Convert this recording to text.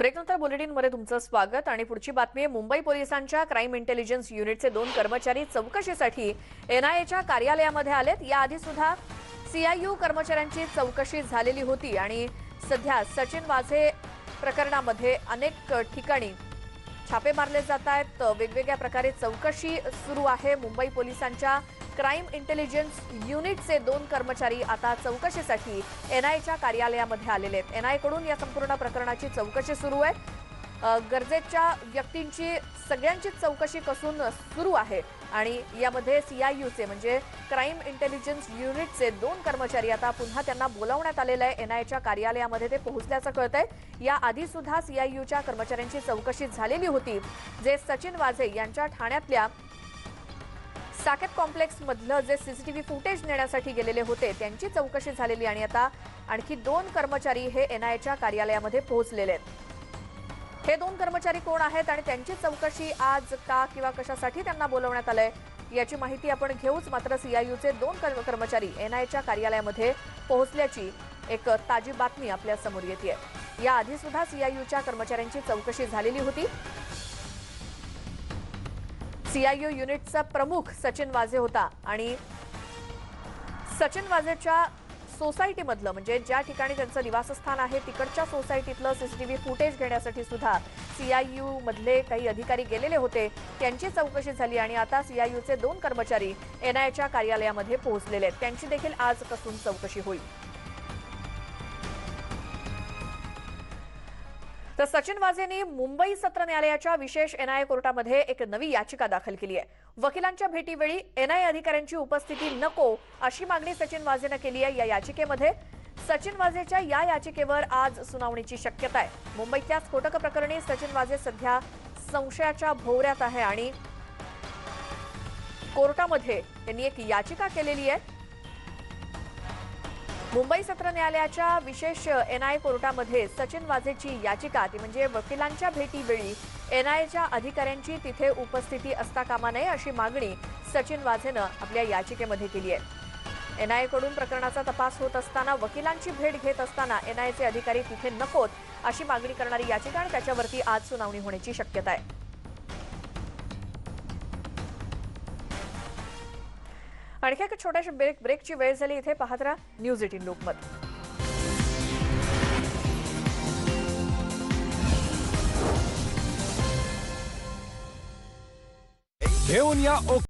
ब्रेकनंतर बुलेटिनमध्ये तुमचं स्वागत आणि पुढची बातमी आहे मुंबई पोलिसांच्या क्राईम इंटेलिजन्स युनिटचे दोन कर्मचारी चौकशीसाठी एनआयएच्या कार्यालयामध्ये आलेत. याआधी सुद्धा सीआययू कर्मचाऱ्यांची चौकशी झालेली होती आणि सध्या सचिन वाझे प्रकरणामध्ये अनेक ठिकाणी छापे मारले जात आहेत. वेगवेगळ्या प्रकारे चौकशी सुरू आहे. मुंबई पोलिसांच्या क्राईम इंटेलिजन्स युनिटचे दोन कर्मचारी आता चौकशीसाठी एनआयच्या कार्यालयामध्ये आलेले आहेत. एनआयकडून या संपूर्ण प्रकरणाची चौकशी सुरू आहे. गरजेच्या व्यक्तींची सगळ्यांची चौकशी कसून सुरू आहे आणि यामध्ये सीआययूचे म्हणजे क्राईम इंटेलिजन्स युनिटचे दोन कर्मचारी आता पुन्हा त्यांना बोलावण्यात आलेलं आहे. एनआयच्या कार्यालयामध्ये ते पोहोचल्याचं कळत आहे याआधी सुद्धा सीआययूच्या कर्मचाऱ्यांची चौकशी झालेली होती. जे सचिन वाझे यांच्या ठाण्यातल्या साकेत कॉम्प्लेक्समधलं जे सीसीटीव्ही फुटेज नेण्यासाठी गेलेले होते त्यांची चौकशी झालेली आणि आता आणखी दोन कर्मचारी हे एनआयच्या कार्यालयामध्ये पोहोचलेले आहेत. हे दोन कर्मचारी कोण आहेत आणि त्यांची चौकशी आज का किंवा कशासाठी त्यांना बोलवण्यात आलंय याची माहिती आपण घेऊच मात्र सीआययूचे दोन कर्म- कर्मचारी एनआयच्या कार्यालयामध्ये पोहोचल्याची एक ताजी बातमी आपल्यासमोर येते याआधी सुद्धा सीआययूच्या कर्मचाऱ्यांची चौकशी झालेली होती. सीआययू युनिटचा प्रमुख सचिन वाझे होता आणि सचिन वाझेच्या सोसायटीमधलं म्हणजे ज्या ठिकाणी त्यांचं निवासस्थान आहे तिकडच्या सोसायटीतलं सीसीटीव्ही फुटेज घेण्यासाठी सुद्धा सीआययू मधले काही अधिकारी गेलेले होते. त्यांची चौकशी झाली आणि आता सीआययूचे दोन कर्मचारी एनआयच्या कार्यालयामध्ये पोहोचलेले आहेत. त्यांची देखील आजपासून चौकशी होईल. तर सचिन वाझेंनी मुंबई सत्र न्यायालयाच्या विशेष एनआयए कोर्टामध्ये एक नवी याचिका दाखल केली आहे. वकिलांच्या भेटीवेळी एनआयए अधिकाऱ्यांची उपस्थिती नको अशी मागणी सचिन वाझेनं केली आहे या याचिकेमध्ये. सचिन वाझेच्या या याचिकेवर आज सुनावणीची शक्यता आहे. मुंबईतल्या स्फोटक प्रकरणी सचिन वाझे सध्या संशयाच्या भोवऱ्यात आहे आणि कोर्टामध्ये त्यांनी एक याचिका केलेली आहे. मुंबई सत्र न्यायालयाच्या विशेष एनआय कोर्टामध्ये सचिन वाझेची याचिका ती म्हणजे वकिलांच्या भेटीवेळी एनआयच्या अधिकाऱ्यांची तिथे उपस्थिती असता कामा नये अशी मागणी सचिन वाझेनं आपल्या याचिकेमध्ये केली आहे. एनआयकडून प्रकरणाचा तपास होत असताना वकिलांची भेट घेत असताना एनआयचे अधिकारी तिथे नकोत अशी मागणी करणारी याचिका आणि त्याच्यावरती आज सुनावणी होण्याची शक्यता आहे. आणखी एक छोट्याशा ब्रेक ब्रेकची वेळ झाली इथे. पाहत राहा न्यूज एटीन लोकमत. घेऊन या